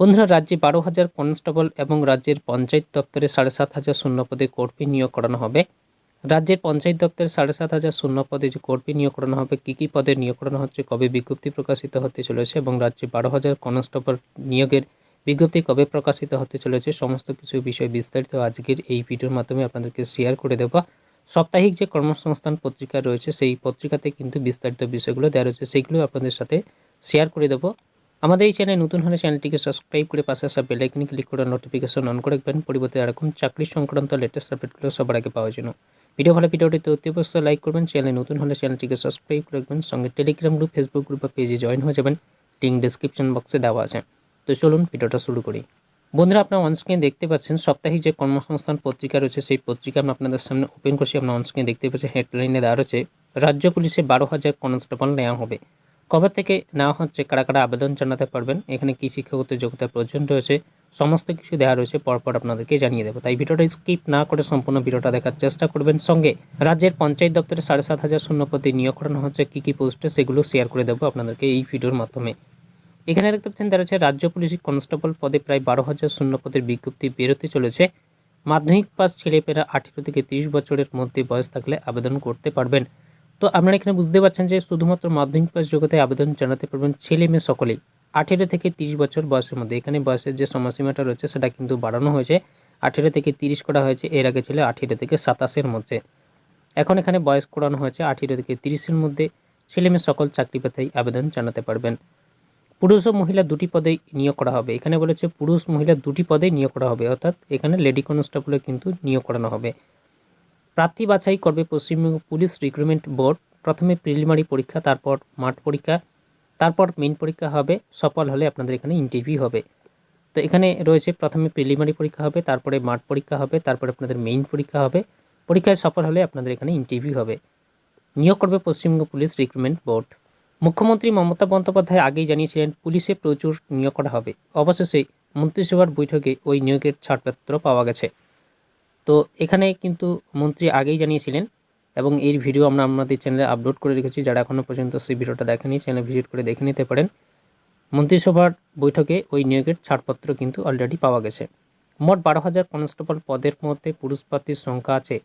বন্ধুরা, রাজ্যে বারো হাজার কনস্টেবল এবং রাজ্যের পঞ্চায়েত দপ্তরে সাড়ে সাত হাজার শূন্য পদে কর্মী নিয়োগ করানো হবে। রাজ্যের পঞ্চায়েত দপ্তরে সাড়ে সাত হাজার শূন্য পদে যে কর্মী নিয়োগ করানো হবে, কী কী পদে নিয়োগ করানো হচ্ছে, কবে বিজ্ঞপ্তি প্রকাশিত হতে চলেছে এবং রাজ্যে বারো হাজার কনস্টেবল নিয়োগের বিজ্ঞপ্তি কবে প্রকাশিত হতে চলেছে, সমস্ত কিছু বিষয় বিস্তারিত আজকের এই ভিডিওর মাধ্যমে আপনাদেরকে শেয়ার করে দেব। সাপ্তাহিক যে কর্মসংস্থান পত্রিকা রয়েছে, সেই পত্রিকাতে কিন্তু বিস্তারিত বিষয়গুলো দেওয়া রয়েছে সেইগুলো আপনাদের সাথে শেয়ার করে দেবো। আমাদের এই চ্যানেল নতুন হলে চ্যানেলটিকে সাবস্ক্রাইব করে পাশে আসা বেলাইকনে ক্লিক করে নোটিফিকেশন অন করে রাখবেন। পরিবর্তে এরকম চাকরি সংক্রান্ত লেটেস্ট আপডেটগুলো সবার আগে পাওয়ার জন্য। ভিডিও ভালো ভিডিওটিতে অতি অবশ্যই লাইক করবেন। চ্যানেলে নতুন হলে চ্যানেলটিকে সাবস্ক্রাইব করে রাখবেন। সঙ্গে টেলিগ্রাম গ্রুপ ফেসবুক গ্রুপ বা পেজে জয়েন হয়ে যাবেন। লিঙ্ক ডিসক্রিপশন বক্সে দেওয়া আছে। তো চলুন ভিডিওটা শুরু করি। বন্ধুরা, আপনার অনস্ক্রিনে দেখতে পাচ্ছেন, সাপ্তাহিক যে কর্মসংস্থান পত্রিকা রয়েছে, সেই পত্রিকা আমি আপনাদের সামনে ওপেন করছি। আপনার অনস্ক্রিনে দেখতে পাচ্ছেন হেডলাইনে দেওয়া রয়েছে, রাজ্য পুলিশে বারো হাজার কনস্টেবল নেওয়া হবে। কবে থেকে নেওয়া হচ্ছে কারা কারা আবেদন জানাতে পারবেন? এখানে কী শিক্ষাগত যোগ্যতা প্রয়োজন রয়েছে? সমস্ত কিছু দেওয়া রয়েছে, পরপর আপনাদেরকে জানিয়ে দেবো। তাই ভিডিওটা স্কিপ না করে সম্পূর্ণ ভিডিওটা দেখার চেষ্টা করবেন। সঙ্গে রাজ্যের পঞ্চায়েত দপ্তরে সাড়ে সাত হাজার শূন্য পদে নিয়োগ করানো হচ্ছে। কী কী পোস্টে সেগুলো শেয়ার করে দেবো আপনাদেরকে এই ভিডিওর মাধ্যমে। এখানে দেখতে পাচ্ছেন, দেখা যাচ্ছে রাজ্য পুলিশ কনস্টেবল পদে প্রায় বারো হাজার শূন্য পদের বিজ্ঞপ্তি বেরোতে চলেছে। মাধ্যমিক পাস ছেলেপেরা আঠেরো থেকে তিরিশ বছরের মধ্যে বয়স থাকলে আবেদন করতে পারবেন। তো আপনারা এখানে বুঝতে পারছেন যে শুধুমাত্র মাধ্যমিক পাস যোগ্যতায় আবেদন জানাতে পারবেন ছেলে মেয়ে সকলেই। আঠেরো থেকে তিরিশ বছর বয়সের মধ্যে। এখানে বয়সের যে সময়সীমাটা রয়েছে সেটা কিন্তু বাড়ানো হয়েছে। আঠেরো থেকে তিরিশ করা হয়েছে। এর আগে ছিল আঠেরো থেকে সাতাশের মধ্যে। এখন এখানে বয়স করানো হয়েছে আঠেরো থেকে তিরিশের মধ্যে। ছেলে মেয়ে সকল চাকরি পেতেই আবেদন জানাতে পারবেন। পুরুষ ও মহিলা দুটি পদেই নিয়োগ করা হবে। এখানে বলেছে পুরুষ মহিলা দুটি পদেই নিয়োগ করা হবে। অর্থাৎ এখানে লেডি কনস্টেবলে কিন্তু নিয়োগ করানো হবে। প্রার্থী বাছাই করবে পশ্চিমবঙ্গ পুলিশ রিক্রুটমেন্ট বোর্ড। প্রথমে প্রিলিমারি পরীক্ষা, তারপর মাঠ পরীক্ষা, তারপর মেন পরীক্ষা হবে, সফল হলে আপনাদের এখানে ইন্টারভিউ হবে। তো এখানে রয়েছে প্রথমে প্রিলিমারি পরীক্ষা হবে, তারপরে মাঠ পরীক্ষা হবে, তারপরে আপনাদের মেইন পরীক্ষা হবে। পরীক্ষায় সফল হলে আপনাদের এখানে ইন্টারভিউ হবে। নিয়োগ করবে পশ্চিমবঙ্গ পুলিশ রিক্রুটমেন্ট বোর্ড। মুখ্যমন্ত্রী মমতা বন্দ্যোপাধ্যায় আগেই জানিয়েছিলেন, পুলিশে প্রচুর নিয়োগ করা হবে। অবশেষে মন্ত্রিসভার বৈঠকে ওই নিয়োগের ছাড়পত্র পাওয়া গেছে। তো এখানে কিন্তু মন্ত্রী আগেই জানিয়েছিলেন এবং এর ভিডিও আমরা আমাদের চ্যানেলে আপলোড করে রেখেছি। যারা এখনও পর্যন্ত সেই ভিডিওটা দেখেনি চ্যানেল ভিজিট করে দেখে নিতে পারেন। মন্ত্রিসভার বৈঠকে ওই নিয়োগের ছাড়পত্র কিন্তু অলরেডি পাওয়া গেছে। মোট বারো হাজার কনস্টেবল পদের মধ্যে পুরুষ প্রার্থীর সংখ্যা আছে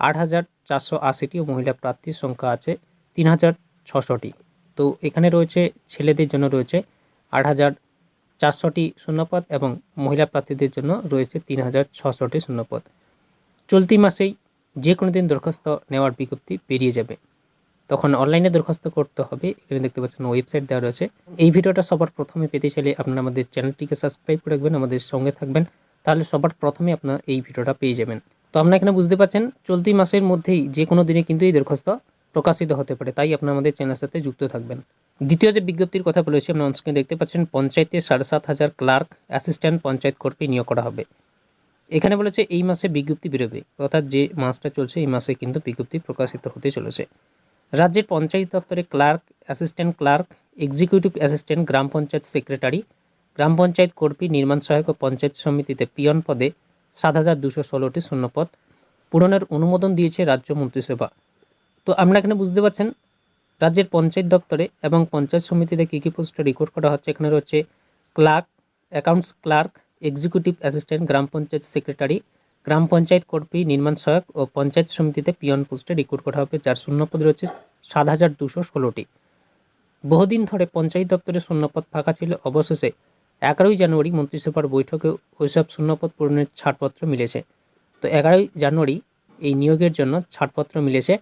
আট হাজার চারশো আশিটি ও মহিলা প্রার্থীর সংখ্যা আছে তিন হাজার ছশোটি। তো এখানে রয়েছে, ছেলেদের জন্য রয়েছে আট হাজার চারশোটি শূন্যপদ এবং মহিলা প্রার্থীদের জন্য রয়েছে তিন হাজার ছশোটি শূন্যপদ। চলতি মাসেই যে কোনো দিন দরখাস্ত নেওয়ার বিজ্ঞপ্তি বেরিয়ে যাবে। তখন অনলাইনে দরখাস্ত করতে হবে। এখানে দেখতে পাচ্ছেন ওয়েবসাইট দেওয়া রয়েছে। এই ভিডিওটা সবার প্রথমে পেতে চাইলে আপনারা আমাদের চ্যানেলটিকে সাবস্ক্রাইব করে রাখবেন, আমাদের সঙ্গে থাকবেন। তাহলে সবার প্রথমে আপনার এই ভিডিওটা পেয়ে যাবেন। তো আপনারা এখানে বুঝতে পারছেন চলতি মাসের মধ্যেই যে কোনো দিনে কিন্তু এই দরখাস্ত প্রকাশিত হতে পারে। তাই আপনারা আমাদের চ্যানেলের সাথে যুক্ত থাকবেন। দ্বিতীয় যে বিজ্ঞপ্তির কথা বলেছি আপনার অনস্ক্রিনে দেখতে পাচ্ছেন, পঞ্চায়েতে সাড়ে সাত হাজার ক্লার্ক, অ্যাসিস্ট্যান্ট পঞ্চায়েত কর্মী নিয়োগ করা হবে। এখানে বলেছে, এই মাসে বিজ্ঞপ্তি বেরোবে। অর্থাৎ যে মাসটা চলছে, এই মাসে কিন্তু বিজ্ঞপ্তি প্রকাশিত হতে চলেছে। রাজ্যের পঞ্চায়েত দপ্তরে clerk, assistant clerk, executive assistant, গ্রাম পঞ্চায়েত সেক্রেটারি, গ্রাম পঞ্চায়েত কর্মী, নির্মাণ সহায়ক ও পঞ্চায়েত সমিতিতে পিয়ন পদে সাত হাজার দুশো ষোলোটি শূন্যপদ পূরণের অনুমোদন দিয়েছে রাজ্য মন্ত্রিসভা। তো আপনারা এখানে বুঝতে পারছেন, রাজ্যের পঞ্চায়েত দপ্তরে এবং পঞ্চায়েত সমিতিতে কী কী পোস্টে রেকর্ড করা হচ্ছে? এখানে রয়েছে clerk, accounts clerk executive assistant, গ্রাম পঞ্চায়েত সেক্রেটারি, গ্রাম পঞ্চায়েত কর্মী, নির্মাণ সহায়ক ও পঞ্চায়েত সমিতিতে পিয়ন পোস্টে রিক্রুট করা হবে, যার শূন্যপদ রয়েছে সাত হাজার দুশো ষোলোটি। বহুদিন ধরে পঞ্চায়েত দপ্তরে শূন্যপদ ফাঁকা ছিল। অবশেষে এগারোই জানুয়ারি মন্ত্রিসভার বৈঠকে ওইসব শূন্যপদ পূরণের ছাড়পত্র মিলেছে। তো এগারোই জানুয়ারি এই নিয়োগের জন্য ছাড়পত্র মিলেছে।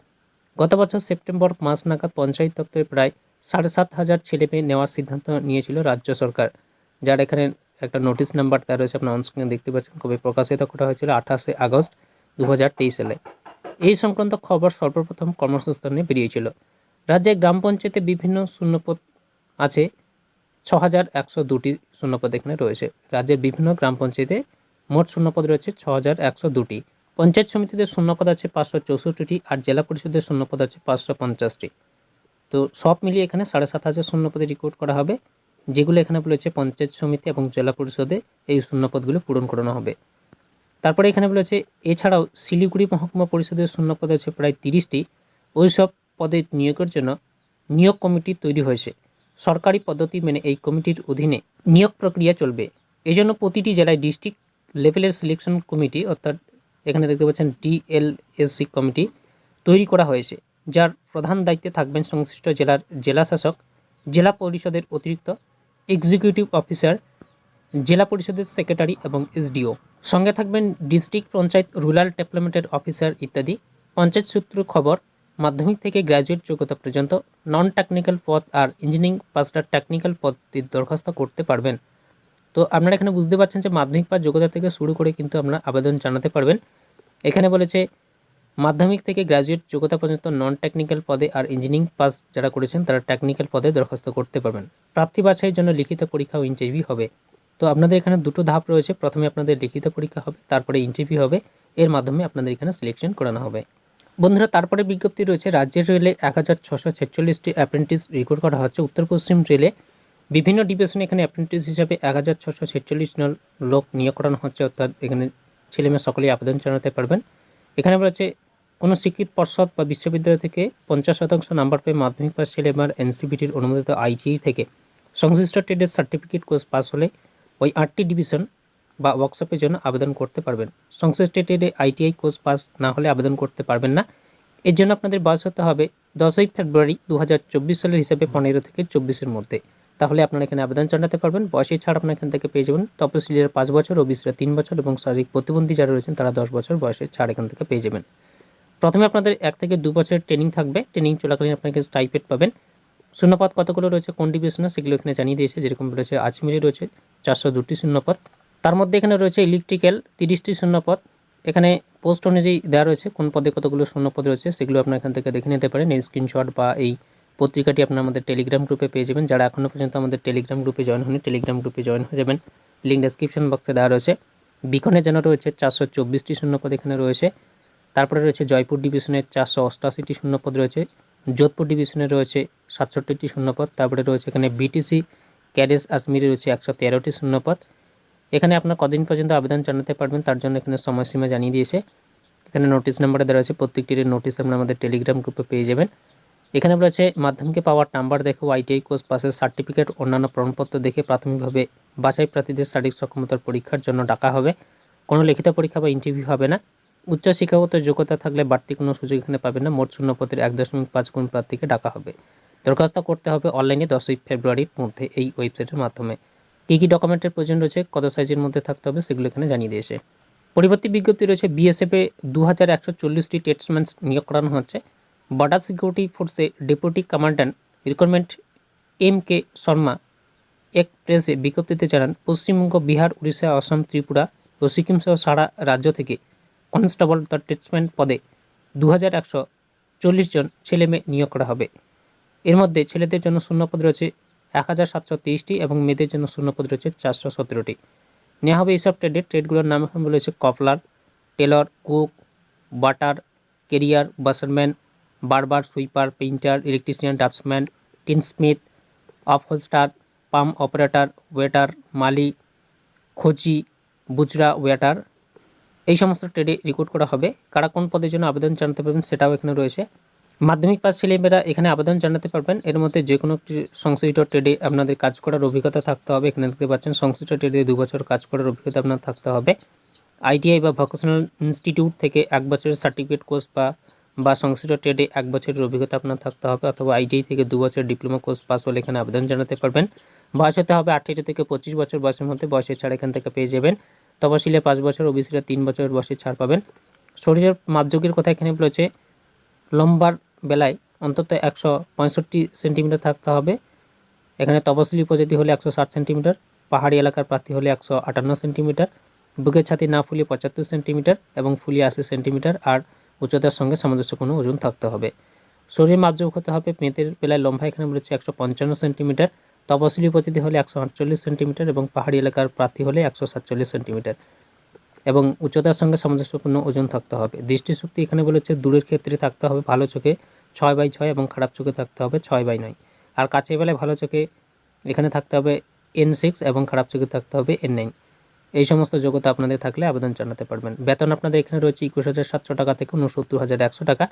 গত বছর সেপ্টেম্বর মাস নাগাদ পঞ্চায়েত দপ্তরে প্রায় সাড়ে সাত হাজার ছেলে মেয়ে নেওয়ার সিদ্ধান্ত নিয়েছিল রাজ্য সরকার, যার এখানে একটা নোটিশ নাম্বার দেওয়া রয়েছে, আপনার অনস্ক্রিনে দেখতে পাচ্ছেন, কবে প্রকাশিত করা হয়েছিল, আঠাশে আগস্ট দু সালে। এই সংক্রান্ত খবর সর্বপ্রথম কর্মসংস্থানে বেরিয়েছিল। রাজ্যে গ্রাম পঞ্চায়েতে বিভিন্ন শূন্যপদ আছে ছ হাজার একশো দুটি শূন্যপদ এখানে রয়েছে। রাজ্যের বিভিন্ন গ্রাম পঞ্চায়েতে মোট শূন্যপদ রয়েছে ছ হাজার একশো দুটি। পঞ্চায়েত সমিতিতে শূন্যপদ আছে, পাঁচশো চৌষট্টিটি, আর জেলা পরিষদের শূন্যপদ আছে, পাঁচশো পঞ্চাশটি। তো সব মিলিয়ে এখানে সাড়ে সাত হাজার শূন্যপদে রিক্রুট করা হবে। যেগুলো এখানে বলেছে পঞ্চায়েত সমিতি এবং জেলা পরিষদে এই শূন্যপদগুলো পূরণ করানো হবে। তারপরে এখানে বলেছে, এছাড়াও শিলিগুড়ি মহকুমা পরিষদের শূন্যপদ আছে প্রায় তিরিশটি। ওই সব পদে নিয়োগের জন্য নিয়োগ কমিটি তৈরি হয়েছে। সরকারি পদ্ধতি মেনে এই কমিটির অধীনে নিয়োগ প্রক্রিয়া চলবে। এই জন্য প্রতিটি জেলায় ডিস্ট্রিক্ট লেভেলের সিলেকশন কমিটি, অর্থাৎ এখানে দেখতে পাচ্ছেন ডিএলএসসি কমিটি, তৈরি করা হয়েছে। যার প্রধান দায়িত্বে থাকবেন সংশ্লিষ্ট জেলার জেলা শাসক জেলা পরিষদের অতিরিক্ত এক্সিকিউটিভ অফিসার জেলা পরিষদের সেক্রেটারি এবং এসডিও সঙ্গে থাকবেন ডিস্ট্রিক্ট পঞ্চায়েত রুরাল ডেভেলপমেন্টের অফিসার ইত্যাদি। পঞ্চায়েত সূত্র খবর, মাধ্যমিক থেকে গ্র্যাজুয়েট যোগ্যতা পর্যন্ত নন টেকনিক্যাল পদ আর ইঞ্জিনিয়ারিং পাসটা টেকনিক্যাল পদটির দরখাস্ত করতে পারবেন। তো আপনারা এখানে বুঝতে পারছেন যে মাধ্যমিক পাস যোগ্যতা থেকে শুরু করে কিন্তু আপনারা আবেদন জানাতে পারবেন। এখানে বলেছে মাধ্যমিক থেকে গ্র্যাজুয়েট যোগ্যতা পর্যন্ত নন টেকনিক্যাল পদে আর ইঞ্জিনিয়ারিং পাস যারা করেছেন, তারা টেকনিক্যাল পদে দরখাস্ত করতে পারবেন। প্রার্থী বাছাইয়ের জন্য লিখিত পরীক্ষা ও ইন্টারভিউ হবে। তো আপনাদের এখানে দুটো ধাপ রয়েছে। প্রথমে আপনাদের লিখিত পরীক্ষা হবে, তারপরে ইন্টারভিউ হবে। এর মাধ্যমে আপনাদের এখানে সিলেকশন করানো হবে। বন্ধুরা, তারপরে বিজ্ঞপ্তি রয়েছে, রাজ্যের রেলে এক হাজার ছশো ছেচল্লিশটি অ্যাপ্রেন্টিস রেকর্ড করা হচ্ছে। উত্তর পশ্চিম রেলে বিভিন্ন ডিভিশনে এখানে অ্যাপ্রেন্টিস হিসাবে এক হাজার ছশো ছেচল্লিশ লোক নিয়োগ করানো হচ্ছে। অর্থাৎ এখানে ছেলেমেয়ে সকলেই আবেদন জানাতে পারবেন। এখানে রয়েছে কোনো স্বীকৃত পর্ষদ বা বিশ্ববিদ্যালয় থেকে পঞ্চাশ শতাংশ নাম্বার পেয়ে মাধ্যমিক পাস ছেলে বা এনসিবিটির অনুমোদিত আইটিআই থেকে। সংশ্লিষ্ট ট্রেডের সার্টিফিকেট কোর্স পাস হলে ওই আটটি ডিভিশন বা ওয়ার্কশপের জন্য আবেদন করতে পারবেন। সংশ্লিষ্ট ট্রেডে আইটিআই কোর্স পাস না হলে আবেদন করতে পারবেন না। এর জন্য আপনাদের বয়স হতে হবে দশই ফেব্রুয়ারি দু হাজার চব্বিশ সালের হিসাবে পনেরো থেকে চব্বিশের মধ্যে। তাহলে আপনারা এখানে আবেদন জানাতে পারবেন। বয়সের ছাড় আপনার এখান থেকে পেয়ে যাবেন। তপশিলিরা পাঁচ বছর ওবিসিরা তিন বছর এবং শারীরিক প্রতিবন্ধী যারা রয়েছেন, তারা দশ বছর বয়সের ছাড় এখান থেকে পেয়ে যাবেন। প্রথমে আপনাদের এক থেকে দু বছরের ট্রেনিং থাকবে। ট্রেনিং চলাকালীন আপনাকে স্টাইপেড পাবেন। শূন্যপদ কতগুলো রয়েছে, কোন ডিভিশনে সেগুলো এখানে জানিয়ে দিয়েছে। যেরকম রয়েছে আজমিরি রয়েছে চারশো দুটি শূন্যপদ। তার মধ্যে এখানে রয়েছে ইলেকট্রিক্যাল তিরিশটি শূন্যপদ। এখানে পোস্ট অনুযায়ী দেওয়া রয়েছে কোন পদে কতগুলো শূন্যপদ রয়েছে, সেগুলো আপনার এখান থেকে দেখে নিতে পারেন। এই স্ক্রিনশট বা এই পত্রিকাটি আপনার আমাদের টেলিগ্রাম গ্রুপে পেয়ে যাবেন। যারা এখনও পর্যন্ত আমাদের টেলিগ্রাম গ্রুপে জয়েন হয়নি টেলিগ্রাম গ্রুপে জয়েন হয়ে যাবেন। লিঙ্ক ডেসক্রিপশন বক্সে দেওয়া রয়েছে। বিকনের জন্য রয়েছে চারশো চব্বিশটি শূন্যপদ এখানে রয়েছে। তারপরে রয়েছে জয়পুর ডিভিশনের চারশো অষ্টাশিটি শূন্যপদ রয়েছে। যোধপুর ডিভিশনে রয়েছে সাতষট্টিটি শূন্যপদ। তারপরে রয়েছে এখানে বিটিসি ক্যাডেস আজমিরে রয়েছে একশো তেরোটি শূন্যপদ। এখানে আপনার কদিন পর্যন্ত আবেদন জানাতে পারবেন, তার জন্য এখানে সময়সীমা জানিয়ে দিয়েছে। এখানে নোটিশ নাম্বারে দেওয়া রয়েছে প্রত্যেকটির নোটিশ আপনার আমাদের টেলিগ্রাম গ্রুপে পেয়ে যাবেন। এখানে রয়েছে মাধ্যমিকে পাওয়ার নাম্বার দেখে আইটিআই কোর্স পাসের সার্টিফিকেট অন্যান্য প্রমাণপত্র দেখে প্রাথমিকভাবে বাছাই প্রার্থীদের শারীরিক সক্ষমতার পরীক্ষার জন্য ডাকা হবে। কোনো লিখিত পরীক্ষা বা ইন্টারভিউ হবে না। উচ্চ শিক্ষাগত যোগ্যতা থাকলে বাড়তি কোনো সুযোগ এখানে পাবেন না। মোট শূন্যপদের এক দশমিক পাঁচ গুণ প্রার্থীকে ডাকা হবে। দরখাস্ত করতে হবে অনলাইনে দশই ফেব্রুয়ারির মধ্যে এই ওয়েবসাইটের মাধ্যমে। কী কী ডকুমেন্টের প্রয়োজন রয়েছে, কত সাইজের মধ্যে থাকতে হবে সেগুলো এখানে জানিয়ে দিয়েছে। পরবর্তী বিজ্ঞপ্তি রয়েছে বিএসএফে দু হাজার একশো চল্লিশটি টেটসম্যান নিয়োগ করানো হচ্ছে। Border security ফোর্সে deputy commandant recruitment M K Sharma এক প্রেসে বিজ্ঞপ্তিতে জানান, পশ্চিমবঙ্গ, বিহার, উড়িষ্যা, অসম, ত্রিপুরা ও সিকিম সহ সারা রাজ্য থেকে কনস্টেবল দ্য টেটসম্যান পদে দু হাজার একশো চল্লিশ জন ছেলে মেয়ে নিয়োগ করা হবে। এর মধ্যে ছেলেদের জন্য শূন্যপদ রয়েছে এক হাজার সাতশো তেইশটি এবং মেয়েদের জন্য শূন্যপদ রয়েছে চারশো সতেরোটি। নেওয়া হবে এইসব ট্রেডের ট্রেডগুলোর নাম এখন বলেছে cobbler, tailor, cook, butler, carrier, washerman barber sweeper, painter, electrician, draftsman tinsmith upholsterer pump operator, waiter, মালি, খোঁচি, বুচরা, ওয়েটার। এই সমস্ত ট্রেডে রিক্রুট করা হবে। কারা কোন পদের জন্য আবেদন জানাতে পারবেন সেটাও এখানে রয়েছে। মাধ্যমিক পাস ছেলেমেয়েরা এখানে আবেদন জানাতে পারবেন। এর মধ্যে যে কোনো একটি সংশ্লিষ্ট ট্রেডে আপনাদের কাজ করার অভিজ্ঞতা থাকতে হবে। এখানে দেখতে পাচ্ছেন, সংশ্লিষ্ট ট্রেডে দু বছর কাজ করার অভিজ্ঞতা আপনার থাকতে হবে। আইটিআই বা ভোকেশনাল ইনস্টিটিউট থেকে এক বছরের সার্টিফিকেট কোর্স বা বা সংশ্লিষ্ট ট্রেডে এক বছরের অভিজ্ঞতা আপনার থাকতে হবে অথবা আইটিআই থেকে দু বছর ডিপ্লোমা কোর্স পাস হলে এখানে আবেদন জানাতে পারবেন। বয়স হতে হবে আঠেরো থেকে পঁচিশ বছর বয়সের মধ্যে বয়সের ছাড় এখান থেকে পেয়ে যাবেন। তপশিলে পাঁচ বছর ওবিসিরা তিন বছর বয়সে ছাড় পাবেন। শরীরের মাপযোগের কথা এখানে বলেছে, লম্বার বেলায় অন্তত একশো পঁয়ষট্টি সেন্টিমিটার থাকতে হবে। এখানে তপশিলি উপজাতি হলে একশো ষাট সেন্টিমিটার, পাহাড়ি এলাকার প্রার্থী হলে একশো আটান্ন সেন্টিমিটার, বুকের ছাতি না ফুলিয়ে পঁচাত্তর সেন্টিমিটার এবং ফুলিয়ে আশি সেন্টিমিটার আর উচ্চতার সঙ্গে সামঞ্জস্যপূর্ণ ওজন থাকতে হবে। শরীর মাপযোগ হতে হবে মেয়েদের বেলায় লম্বা, এখানে বলেছে একশো পঞ্চান্ন সেন্টিমিটার। তপশিলি উপজাতি হলে একশো আটচল্লিশ সেন্টিমিটার এবং পাহাড়ি এলাকার প্রার্থী হলে একশো সাতচল্লিশ সেন্টিমিটার। এবং উচ্চতার সঙ্গে সামঞ্জস্যপূর্ণ ওজন থাকতে হবে। দৃষ্টিশক্তি এখানে বলেছে দূরের ক্ষেত্রে থাকতে হবে, ভালো চোখে ছয় বাই ছয় এবং খারাপ চোখে থাকতে হবে ছয় বাই নয়। আর কাছের বেলায় ভালো চোখে এখানে থাকতে হবে এন সিক্স এবং খারাপ চোখে থাকতে হবে এন নাইন এই সমস্ত যোগ্যতা আপনাদের থাকলে আবেদন জানাতে পারবেন। বেতন আপনাদের এখানে রয়েছে একুশ হাজার সাতশো টাকা থেকে উনসত্তর হাজার একশো টাকা।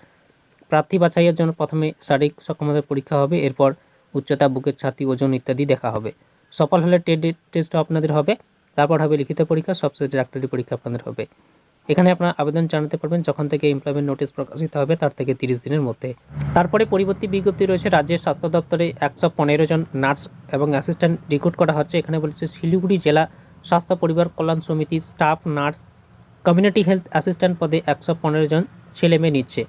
প্রার্থী বাছাইয়ের জন্য প্রথমে শারীরিক সক্ষমতার পরীক্ষা হবে, এরপর উচ্চতা, বুকের ছাতি, ওজন ইত্যাদি দেখা হবে। সফল হলে টেড টেস্টও আপনাদের হবে, তারপর হবে লিখিত পরীক্ষা সবশেষে ডাক্তারি পরীক্ষা আপনাদের হবে। এখানে আপনার আবেদন জানাতে পারবেন যখন থেকে এমপ্লয়মেন্ট নোটিশ প্রকাশিত হবে, তার থেকে তিরিশ দিনের মধ্যে। তারপরে পরিবর্তী বিজ্ঞপ্তি রয়েছে, রাজ্যের স্বাস্থ্য দপ্তরে একশো পনেরো জন নার্স এবং অ্যাসিস্ট্যান্ট রিক্রুট করা হচ্ছে। এখানে বলেছে শিলিগুড়ি জেলা স্বাস্থ্য, পরিবার কল্যাণ সমিতি, staff, nurse, community health assistant পদে একশো পনেরো জন ছেলে মেয়ে নিচ্ছে।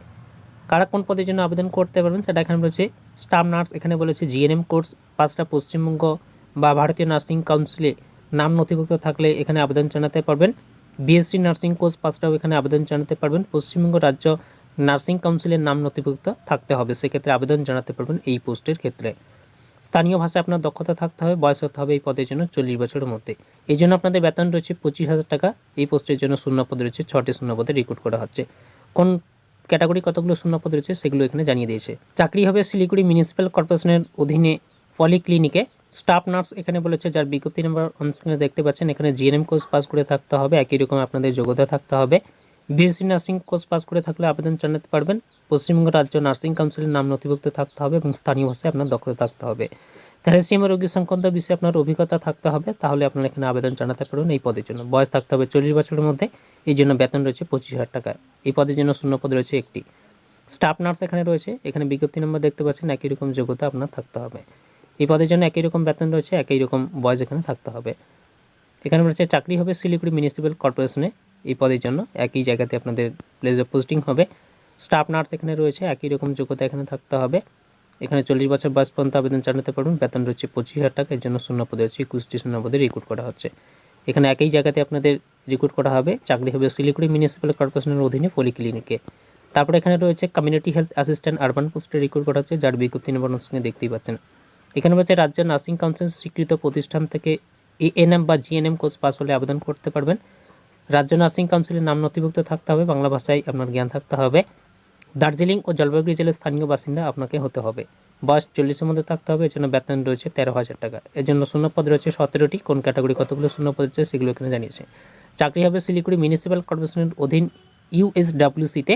কারা কোন পদের জন্য আবেদন করতে পারবেন সেটা এখানে বলেছে স্টাফ, নার্স, এখানে বলেছে জিএনএম কোর্স, পাঁচটা পশ্চিমবঙ্গ বা ভারতীয় নার্সিং কাউন্সিলে নাম নথিভুক্ত থাকলে এখানে আবেদন জানাতে পারবেন। বিএসসি নার্সিং কোর্স পাঁচটাও এখানে আবেদন জানাতে পারবেন। পশ্চিমবঙ্গ রাজ্য নার্সিং কাউন্সিলের নাম নথিভুক্ত থাকতে হবে, সেক্ষেত্রে আবেদন জানাতে পারবেন এই পোস্টের ক্ষেত্রে। স্থানীয় ভাষায় আপনার দক্ষতা থাকতে হবে, বয়স হতে হবে এই পদের জন্য চল্লিশ বছরের মধ্যে। এই জন্য আপনাদের বেতন রয়েছে পঁচিশ হাজার টাকা, এই পোস্টের জন্য শূন্য পদ রয়েছে ছটি শূন্য পদে রিক্রুট করা হচ্ছে। কোন ক্যাটাগরি কতগুলো শূন্য পদ রয়েছে সেগুলো এখানে জানিয়ে দিয়েছে। চাকরি হবে শিলিগুড়ি মিউনিসিপ্যাল কর্পোরেশনের অধীনে পলিক্লিনিকে স্টাফ নার্স এখানে বলেছে, যার বিজ্ঞপ্তি নাম্বার অনস্ক্রিনে দেখতে পাচ্ছেন, এখানে জিএনএম কোর্স পাস করে থাকতে হবে, একই রকম আপনাদের যোগ্যতা থাকতে হবে। বিএসসি নার্সিং কোর্স পাস করে থাকলে আবেদন জানাতে পারবেন। পশ্চিমবঙ্গ রাজ্য নার্সিং কাউন্সিলের নাম নথিভুক্ত থাকতে হবে এবং স্থানীয় ভাষায় আপনার দক্ষতা থাকতে হবে। থ্যালাসিয়ামা রোগী সংক্রান্ত বিষয়ে আপনার অভিজ্ঞতা থাকতে হবে, তাহলে আপনার এখানে আবেদন জানাতে পারবেন এই পদের জন্য। বয়স থাকতে হবে চল্লিশ বছরের মধ্যে, এই জন্য বেতন রয়েছে পঁচিশ হাজার টাকা। এই পদের জন্য শূন্য পদ রয়েছে একটি। স্টাফ নার্স এখানে রয়েছে, এখানে বিজ্ঞপ্তি নম্বর দেখতে পাচ্ছেন, একই রকম যোগ্যতা আপনার থাকতে হবে। এই পদের জন্য একই রকম বেতন রয়েছে, একই রকম বয়স এখানে থাকতে হবে। এখানে রয়েছে চাকরি হবে শিলিগুড়ি মিউনিসিপ্যাল কর্পোরেশনে। এই পদের জন্য একই জায়গাতে আপনাদের প্লেস অফ পোস্টিং হবে। স্টাফ নার্স এখানে রয়েছে, একই রকম যোগ্যতা এখানে থাকতে হবে। এখানে চল্লিশ বছর বয়স পর্যন্ত আবেদন জানাতে পারবেন। বেতন রয়েছে পঁচিশ হাজার টাকা, এর জন্য শূন্য পদে হচ্ছে একুশটি শূন্য পদে রিক্রুট করা হচ্ছে। এখানে একই জায়গাতে আপনাদের রিক্রুট করা হবে। চাকরি হবে শিলিগুড়ি মিউনিসিপ্যাল কর্পোরেশনের অধীনে পলিক্লিনিকে তারপরে এখানে রয়েছে কমিউনিটি হেলথ অ্যাসিস্ট্যান্ট আরবান পোস্টে রিক্রুট করা হচ্ছে, যার বিজ্ঞপ্তি নম্বর সঙ্গে দেখতেই পাচ্ছেন। এখানে রয়েছে রাজ্য নার্সিং কাউন্সিল স্বীকৃত প্রতিষ্ঠান থেকে এএনএম বা জিএনএম কোর্স পাস হলে আবেদন করতে পারবেন। রাজ্য নার্সিং কাউন্সিলের নাম নথিভুক্ত থাকতে হবে, বাংলা ভাষায় আপনার জ্ঞান থাকতে হবে। দার্জিলিং ও জলপাইগুড়ি জেলার স্থানীয় বাসিন্দা আপনাকে হতে হবে। বয়স চল্লিশের মধ্যে থাকতে হবে এর জন্য বেতন রয়েছে তেরো হাজার টাকা। এর জন্য শূন্যপদ রয়েছে সতেরোটি, কোন ক্যাটাগরি, কতগুলো শূন্যপদ রয়েছে সেগুলো এখানে জানিয়েছে। চাকরি হবে শিলিগুড়ি মিউনিসিপ্যাল কর্পোরেশনের অধীন ইউএসডাব্লিউসিতে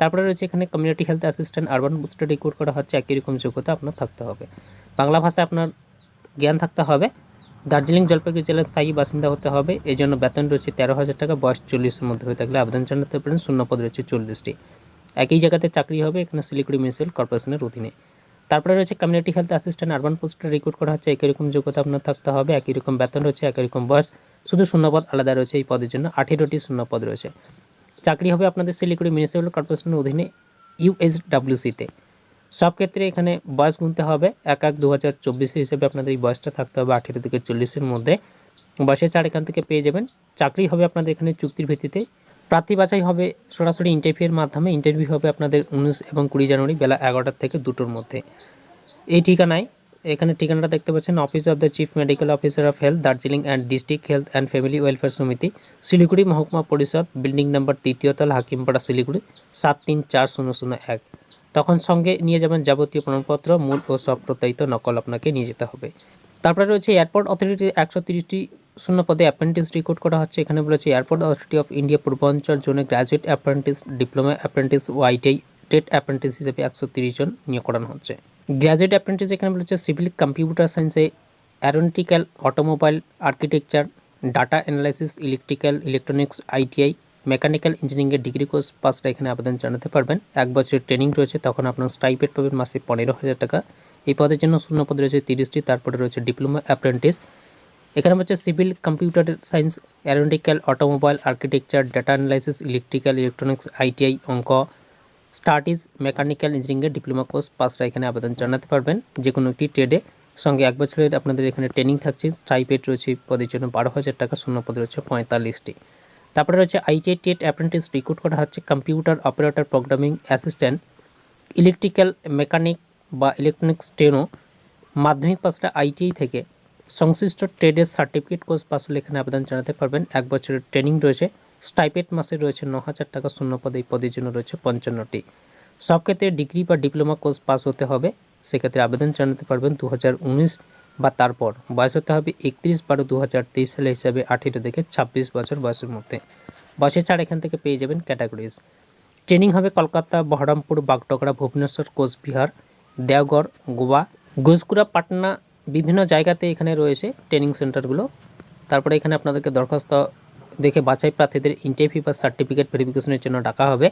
তারপরে রয়েছে এখানে community health assistant, urban booster recruit করা হচ্ছে, একই রকম যোগ্যতা আপনার থাকতে হবে। বাংলা ভাষায় আপনার জ্ঞান থাকতে হবে দার্জিলিং জলপাইগুড়ি জেলার স্থায়ী বাসিন্দা হতে হবে। এই জন্য বেতন রয়েছে তেরো হাজার টাকা, বয়স চল্লিশের মধ্যে হয়ে থাকলে আবেদন জানাতে পারেন। শূন্যপদ রয়েছে চল্লিশটি। একই জায়গাতে চাকরি হবে, এখানে শিলিগুড়ি মিউনিসিপ্যাল কর্পোরেশনের অধীনে। তারপরে রয়েছে কমিউনিটি হেলথ অ্যাসিস্ট্যান্ট আরবান পোস্টে রিক্রুট করা হচ্ছে। একই রকম যোগ্যতা আপনার থাকতে হবে, একই রকম বেতন রয়েছে, একই রকম বয়স। শুধু শূন্যপদ আলাদা রয়েছে এই পদের জন্য, আঠেরোটি শূন্যপদ রয়েছে। চাকরি হবে আপনাদের শিলিগুড়ি মিউনিসিপ্যাল কর্পোরেশনের অধীনে ইউএসডাব্লিউসিতে সব ক্ষেত্রে এখানে বয়স গুনতে হবে। এক এক দু হাজার চব্বিশে হিসেবে আপনাদের এই বয়সটা থাকতে হবে আঠেরো থেকে চল্লিশের মধ্যে। বয়সের চার এখান থেকে পেয়ে যাবেন। চাকরি হবে আপনাদের এখানে চুক্তির ভিত্তিতে। প্রার্থী বাছাই হবে সরাসরি ইন্টারভিউয়ের মাধ্যমে। ইন্টারভিউ হবে আপনাদের উনিশ এবং কুড়ি জানুয়ারি বেলা এগারোটার থেকে দুটোর মধ্যে। এই ঠিকানায়, এখানে ঠিকানাটা দেখতে পাচ্ছেন office of the chief medical officer of health Darjeeling and district health and family welfare সমিতি শিলিগুড়ি মহকুমা পরিষদ বিল্ডিং নাম্বার তৃতীয়তল হাকিমপাড়া শিলিগুড়ি সাত তিন চার শূন্য শূন্য এক। তখন সঙ্গে নিয়ে যাবেন যাবতীয় প্রমাণপত্র, মূল ও সব প্রত্যায়িত নকল আপনাকে নিয়ে যেতে হবে। তারপরে রয়েছে এয়ারপোর্ট অথরিটি একশো তিরিশটি শূন্য পদে অ্যাপ্রেন্টিস রিক্রুট করা হচ্ছে। এখানে বলেছে, এয়ারপোর্ট অথরিটি অফ ইন্ডিয়া পূর্বাঞ্চল জোনে graduate apprentice diploma apprentice ITI TET apprentice হিসেবে একশো তিরিশ জন নিয়োগ করানো হচ্ছে। গ্র্যাজুয়েট অ্যাপ্রেন্টিস এখানে বলেছে সিভিল কম্পিউটার সায়েন্সে aeronautical automobile architecture data analysis electrical electronics ITI mechanical ইঞ্জিনিয়ারিংয়ের ডিগ্রি কোর্স পাসটা এখানে আবেদন জানাতে পারবেন। এক বছরের ট্রেনিং রয়েছে, তখন আপনার স্টাইপেড পাবেন মাসে পনেরো হাজার টাকা। এই পদের জন্য শূন্য পদ রয়েছে তিরিশটি, তারপরে রয়েছে ডিপ্লোমা অ্যাপ্রেন্টিস। এখানে হচ্ছে civil computer science, aeronautical, automobile, architecture, data analysis, electrical, electronics, ITI, অঙ্ক স্টার্টিস মেকানিক্যাল ইঞ্জিনিয়ারিংয়ের ডিপ্লোমা কোর্স পাসটা এখানে আবেদন জানাতে পারবেন। যে কোনো একটি ট্রেডে। সঙ্গে এক বছরের আপনাদের এখানে ট্রেনিং থাকছে, স্টাইপেড রয়েছে পদের জন্য বারো হাজার টাকা শূন্য পদ রয়েছে পঁয়তাল্লিশটি। তারপরে রয়েছে আইটিআই টেট অ্যাপ্রেন্টিস রিক্রুট করা হচ্ছে computer operator programming assistant electrical mechanic বা ইলেকট্রনিক্স ট্রেনও মাধ্যমিক পাসটা আইটিআই থেকে সংশ্লিষ্ট ট্রেডের সার্টিফিকেট কোর্স পাস হলে এখানে আবেদন জানাতে পারবেন। এক বছরের ট্রেনিং রয়েছে। স্টাইপেড মাসে রয়েছে ন হাজার টাকা শূন্য পদে এই পদের জন্য রয়েছে পঞ্চান্নটি। সব ক্ষেত্রে ডিগ্রি বা ডিপ্লোমা কোর্স পাস হতে হবে। সেক্ষেত্রে আবেদন জানাতে পারবেন দু হাজার উনিশ বা তারপর। বয়স হতে হবে একত্রিশ বারো দু সালে হিসাবে আঠেরো থেকে ছাব্বিশ বছর বয়সের মধ্যে। বয়সের ছাড় এখান থেকে পেয়ে যাবেন ক্যাটাগরিজ ট্রেনিং হবে কলকাতা, বহরমপুর, বাগডোগরা, ভুবনেশ্বর, কোচবিহার, দেওগড়, গোয়া গুজকুরা পাটনা, বিভিন্ন জায়গাতে এখানে রয়েছে ট্রেনিং সেন্টারগুলো তারপরে এখানে আপনাদেরকে দরখাস্ত দেখে বাছাই প্রার্থীদের ইন্টারভিউ বা সার্টিফিকেট ভেরিফিকেশনের জন্য ডাকা হবে।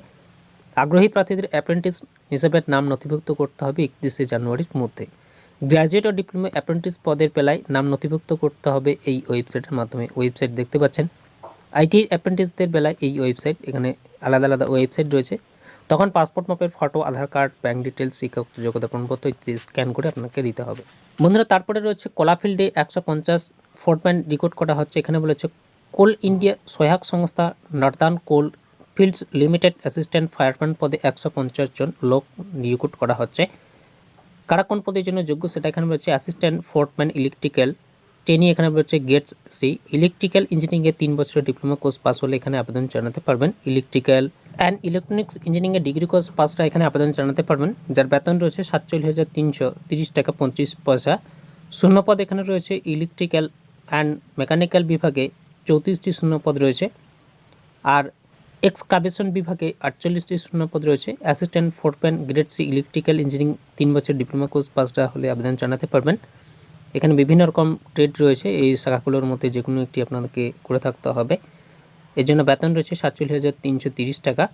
আগ্রহী প্রার্থীদের অ্যাপ্রেন্টিস হিসেবে নাম নথিভুক্ত করতে হবে একত্রিশে জানুয়ারির মধ্যে। গ্র্যাজুয়েট ও ডিপ্লোমা অ্যাপ্রেন্টিস পদের পেলায় নাম নথিভুক্ত করতে হবে এই ওয়েবসাইটের মাধ্যমে। ওয়েবসাইট দেখতে পাচ্ছেন? আইটি অ্যাপ্রেন্টিসদের বেলায় এই ওয়েবসাইট, এখানে আলাদা আলাদা ওয়েবসাইট রয়েছে। তখন পাসপোর্ট মাপের photo, Aadhaar card bank details শিক্ষক যোগ্যতা প্রমাণপত্র ইত্যাদি স্ক্যান করে আপনাকে দিতে হবে। বন্ধুরা, তারপরে রয়েছে কলাফিল্ডে একশো পঞ্চাশ ফোর্টম্যান রেকর্ড করা হচ্ছে। এখানে বলেছে, কোল ইন্ডিয়া সহায়ক সংস্থা northern coalfields limited assistant fireman পদে একশো পঞ্চাশ জন লোক নিয়োগ করা হচ্ছে। কারা কোন পদের জন্য যোগ্য সেটা এখানে রয়েছে অ্যাসিস্ট্যান্ট ফোর্টম্যান ইলেকট্রিক্যাল টেনি এখানে রয়েছে গেটস সি ইলেকট্রিক্যাল ইঞ্জিনিয়ারিংয়ে তিন বছরের ডিপ্লোমা কোর্স পাস হলে এখানে আবেদন জানাতে পারবেন। ইলেকট্রিক্যাল অ্যান্ড ইলেকট্রনিক্স ইঞ্জিনিয়ারিংয়ে ডিগ্রি কোর্স পাসটা এখানে আবেদন জানাতে পারবেন। যার বেতন রয়েছে সাতচল্লিশ হাজার তিনশো তিরিশ টাকা পঁচিশ পয়সা। শূন্যপদ এখানে রয়েছে ইলেকট্রিক্যাল অ্যান্ড মেকানিক্যাল বিভাগে চৌত্রিশটি শূন্যপদ রয়েছে। আর এক্সকাভেশন বিভাগে আটচল্লিশটি শূন্যপদ রয়েছে। Assistant foreman grade C electrical engineering, তিন বছর ডিপ্লোমা কোর্স পাসটা হলে আবেদন জানাতে পারবেন। এখানে বিভিন্ন রকম ট্রেড রয়েছে, এই শাখাগুলোর মধ্যে যে কোনো একটি আপনাদেরকে করে থাকতে হবে। এর জন্য বেতন রয়েছে সাতচল্লিশ হাজার তিনশো তিরিশ টাকা।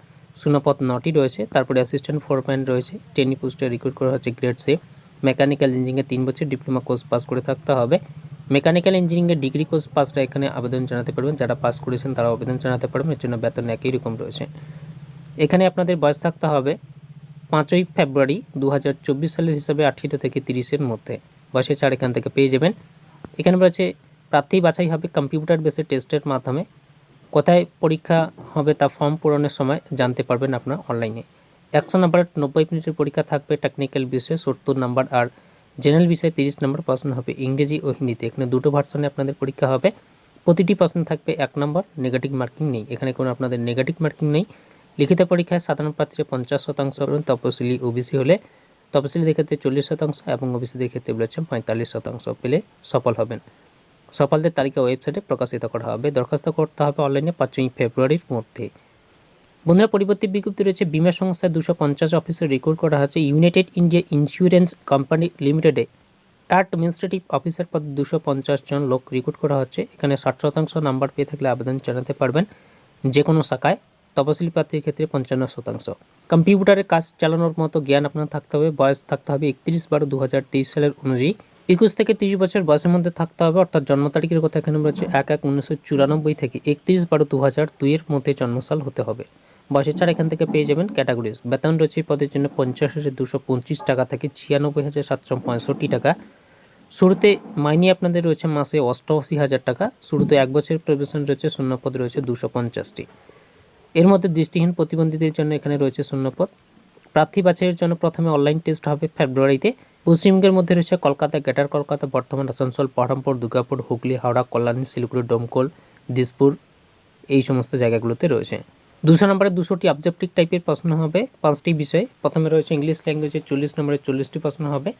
শূন্যপদ নটি রয়েছে, তারপরে অ্যাসিস্ট্যান্ট ফোরপ্যান রয়েছে। টেনি পোস্টে রিক্রুট করা হচ্ছে গ্রেড সি। মেকানিক্যাল ইঞ্জিনিয়ারিংয়ে তিন বছর ডিপ্লোমা কোর্স পাস করে থাকতে হবে। মেকানিক্যাল ইঞ্জিনিয়ারিংয়ের ডিগ্রি কোর্স পাসটা এখানে আবেদন জানাতে পারবেন। যারা পাস করেছেন তারা আবেদন জানাতে পারবেন। এর জন্য বেতন একই রকম রয়েছে। এখানে আপনাদের বয়স থাকতে হবে পাঁচই ফেব্রুয়ারি দু হাজার চব্বিশ সালের হিসাবে আঠেরো থেকে তিরিশের মধ্যে। বয়সের ছাড় এখান থেকে পেয়ে যাবেন। এখানে রয়েছে প্রার্থী বাছাই হবে কম্পিউটার বেসের টেস্টের মাধ্যমে, কোথায় পরীক্ষা হবে তা ফর্ম পূরণের সময় জানতে পারবেন আপনার অনলাইনে একশো নম্বরের নব্বই মিনিটের পরীক্ষা থাকবে টেকনিক্যাল বিষয়ে, সত্তর নাম্বার আর জেনারেল বিষয়ে তিরিশ নম্বর প্রশ্ন হবে ইংরেজি ও হিন্দিতে। এখানে দুটো ভার্সনে আপনাদের পরীক্ষা হবে। প্রতিটি প্রশ্ন থাকবে এক নম্বর নেগেটিভ মার্কিং নেই। এখানে কোনো আপনাদের নেগেটিভ মার্কিং নেই। লিখিত পরীক্ষায় সাধারণ প্রার্থীরা পঞ্চাশ শতাংশ এবং তপশিলি, ওবিসি হলে তপশিলিদের ক্ষেত্রে চল্লিশ শতাংশ এবং ওবিসিদের ক্ষেত্রে বলেছে পঁয়তাল্লিশ শতাংশ পেলে সফল হবেন। সফলদের তালিকা ওয়েবসাইটে প্রকাশিত করা হবে। দরখাস্ত করতে হবে অনলাইনে পাঁচই ফেব্রুয়ারির মধ্যে। বন্ধুরা, পরিবর্তী বিজ্ঞপ্তি রয়েছে, বিমা সংস্থায় দুশো পঞ্চাশ অফিসে রেকর্ড করা হয়েছে ইউনাইটেড ইন্ডিয়া ইন্স্যুরেন্স কোম্পানি লিমিটেডে অ্যাডমিনিস্ট্রেটিভ অফিসার পদ দুশো পঞ্চাশ জন লোক রিক্রুট করা হচ্ছে। এখানে ষাট শতাংশ নাম্বার পেয়ে থাকলে আবেদন জানাতে পারবেন যে কোনো শাখায়। তপশিলি প্রার্থীর ক্ষেত্রে পঞ্চান্ন শতাংশ। কম্পিউটারে কাজ চালানোর মতো জ্ঞান আপনার থাকতে হবে। বয়স থাকতে হবে একত্রিশ বারো দু সালের অনুযায়ী। একুশ থেকে তিরিশ বছর বয়সের মধ্যে থাকতে হবে, অর্থাৎ জন্ম তারিখের কথা এখানে রয়েছে, এক এক উনিশশো চুরানব্বই থেকে একত্রিশ বারো দু হাজার দুইয়ের মধ্যে জন্মসাল হতে হবে। বয়সের ছাড় এখান থেকে পেয়ে যাবেন ক্যাটাগরিজ বেতন রয়েছে পদের জন্য পঞ্চাশ হাজার দুশো পঁচিশ টাকা থেকে ছিয়ানব্বই হাজার সাতশো পঁয়ষট্টি টাকা। শুরুতে মাইনে আপনাদের রয়েছে মাসে অষ্টআশি হাজার টাকা। শুরুতে এক বছরের প্রবেশন রয়েছে শূন্যপদ রয়েছে দুশো পঞ্চাশটি। এর মধ্যে দৃষ্টিহীন প্রতিবন্ধীদের জন্য এখানে রয়েছে শূন্যপদ প্রার্থী বাছাইয়ের জন্য প্রথমে অনলাইন টেস্ট হবে ফেব্রুয়ারিতে। পশ্চিমবঙ্গের মধ্যে রয়েছে কলকাতা, গ্রেটার কলকাতা বর্তমান আসানসোল বহরমপুর দুর্গাপুর, হুগলি, হাওড়া, কল্যাণী, শিলিগুড়ি, ডোমকল, দিসপুর, এই সমস্ত জায়গাগুলোতে রয়েছে। দুশো নম্বরে দুশোটি অবজেক্টিভ টাইপের প্রশ্ন হবে, পাঁচটি বিষয়ে। প্রথমে রয়েছে ইংলিশ ল্যাঙ্গুয়েজে চল্লিশ নম্বরে চল্লিশটি প্রশ্ন হবে।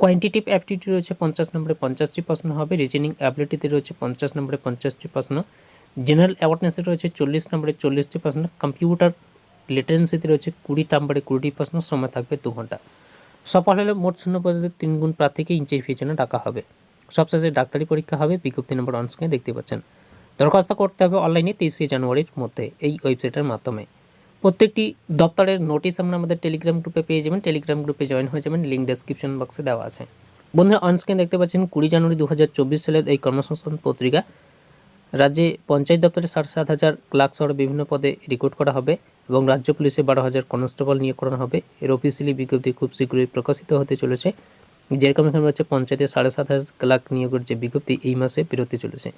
কোয়ান্টিটিভ অ্যাপটিটিউড রয়েছে পঞ্চাশ নম্বরে পঞ্চাশটি প্রশ্ন হবে। রিজনিং অ্যাবিলিটিতে রয়েছে পঞ্চাশ নম্বরে পঞ্চাশটি প্রশ্ন। জেনারেল অ্যাওয়ারনেসে রয়েছে চল্লিশ নম্বরে চল্লিশটি প্রশ্ন। কম্পিউটার লিটারেন্সিতে রয়েছে কুড়ি নম্বরে কুড়িটি প্রশ্ন। সময় থাকবে দু ঘণ্টা। সফল হলে মোট শূন্য পদের তিন গুণ প্রার্থীকে ইন্টারভিউর জন্য ডাকা হবে। সবশেষে ডাক্তারি পরীক্ষা হবে। বিজ্ঞপ্তি নম্বর অনস্ক্রিনে দেখতে পাচ্ছেন। দরখাস্ত করতে হবে অনলাইনে তেইশে জানুয়ারির মধ্যে এই ওয়েবসাইটের মাধ্যমে। প্রত্যেকটি দপ্তরের নোটিশ আপনারা আমাদের টেলিগ্রাম গ্রুপে পেয়ে যাবেন। টেলিগ্রাম গ্রুপে জয়েন হয়ে যাবেন লিঙ্ক ডেসক্রিপশন বক্সে দেওয়া আছে। বন্ধুরা অনস্ক্রিন দেখতে পাচ্ছেন কুড়ি জানুয়ারি দু হাজার চব্বিশ সালের এই কর্মসংস্থান পত্রিকা। রাজ্যে পঞ্চায়েত দপ্তরে ষাট সাত হাজার ক্লার্ক সহ বিভিন্ন পদে রিক্রুট করা হবে এবং রাজ্য পুলিশে বারো হাজার কনস্টেবল নিয়োগ করানো হবে। এর অফিসিয়ালি বিজ্ঞপ্তি খুব শীঘ্রই প্রকাশিত হতে চলেছে। যেরকম এখানে রয়েছে, পঞ্চায়েতে সাড়ে সাত হাজার ক্লার্ক নিয়োগের যে বিজ্ঞপ্তি এই মাসে বেরোতে চলেছে।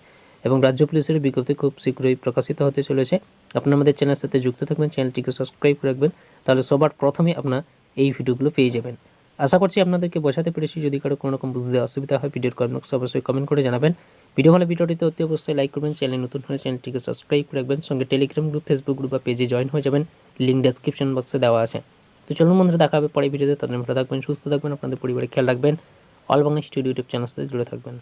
এবং রাজ্য পুলিশের বিজ্ঞপ্তি খুব শীঘ্রই প্রকাশিত হতে চলেছে। আপনারা আমাদের চ্যানেলের সাথে যুক্ত থাকবেন, চ্যানেলটিকে সাবস্ক্রাইব রাখবেন, তাহলে সবার প্রথমে আপনার এই ভিডিওগুলো পেয়ে যাবেন। আশা করছি আপনাদেরকে বোঝাতে পেরেছি, যদি কারও কোনো রকম বুঝতে অসুবিধা হয়, ভিডিওর কমেন্ট অবশ্যই কমেন্ট করে জানাবেন। ভিডিও ভালো, ভিডিওটিতে অতি অবশ্যই লাইক করবেন, চ্যানেল নতুন হলে চ্যানেলটিকে সাবস্ক্রাইব রাখবেন। সঙ্গে টেলিগ্রাম গ্রুপ, ফেসবুক গ্রুপ বা পেজে জয়েন হয়ে যাবেন লিঙ্ক ডেসক্রিপশন বক্সে দেওয়া আছে। তো চলুন বন্ধুরা, দেখা হবে পরে ভিডিওতে। তাদের ভালো থাকবেন, সুস্থ থাকবেন, আপনাদের পরিবারে খেয়াল রাখবেন। All Bangla studio YouTube channel সাথে জুড়ে থাকবেন।